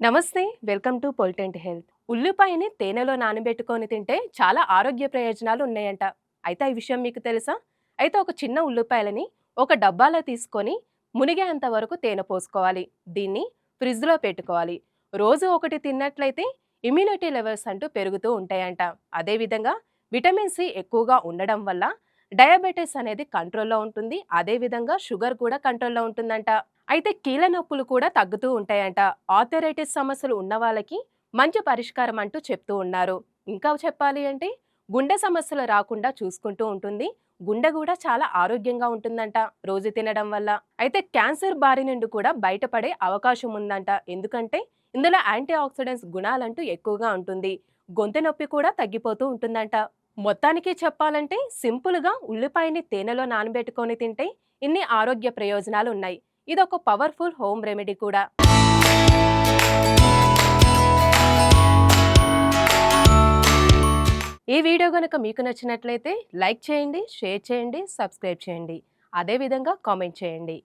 నమస్తే welcome to పొలిటెంట్ health. ఉల్లిపాయని తేనెలో నానబెట్టుకొని తింటే చాలా ఆరోగ్య ప్రయోజనాలు ఉన్నాయంట. అయితే ఈ విషయం మీకు తెలుసా? అయితే ఒక చిన్న ఉల్లిపాయలని ఒక డబ్బాలో తీసుకొని మునిగేంత వరకు తేనె పోసుకోవాలి. దీన్ని ఫ్రిడ్జ్లో పెట్టుకోవాలి. రోజు ఒకటి తిన్నట్లయితే ఇమ్యూనిటీ లెవెల్స్ అంటూ పెరుగుతూ ఉంటాయంట. అదేవిధంగా విటమిన్ సి ఎక్కువగా ఉండడం వల్ల డయాబెటీస్ అనేది కంట్రోల్లో ఉంటుంది. అదేవిధంగా షుగర్ కూడా కంట్రోల్లో ఉంటుందంట. అయితే కీళ్ళ నొప్పులు కూడా తగ్గుతూ ఉంటాయంట. ఆథరైటిస్ సమస్యలు ఉన్న వాళ్ళకి మంచి పరిష్కారం అంటూ చెప్తూ ఉన్నారు. ఇంకా చెప్పాలి అంటే గుండె సమస్యలు రాకుండా చూసుకుంటూ ఉంటుంది. గుండె కూడా చాలా ఆరోగ్యంగా ఉంటుందంట రోజు తినడం వల్ల. అయితే క్యాన్సర్ బారి నుండి కూడా బయటపడే అవకాశం ఉందంట. ఎందుకంటే ఇందులో యాంటీ ఆక్సిడెంట్స్ గుణాలంటూ ఎక్కువగా ఉంటుంది. గొంతు నొప్పి కూడా తగ్గిపోతూ ఉంటుందంట. మొత్తానికి చెప్పాలంటే సింపుల్గా ఉల్లిపాయని తేనెలో నానబెట్టుకొని తింటే ఇన్ని ఆరోగ్య ప్రయోజనాలు ఉన్నాయి. ఇదొక పవర్ఫుల్ హోమ్ రెమెడీ కూడా. ఈ వీడియో కనుక మీకు నచ్చినట్లయితే లైక్ చేయండి షేర్ చేయండి సబ్స్క్రైబ్ చేయండి. అదేవిధంగా కామెంట్ చేయండి.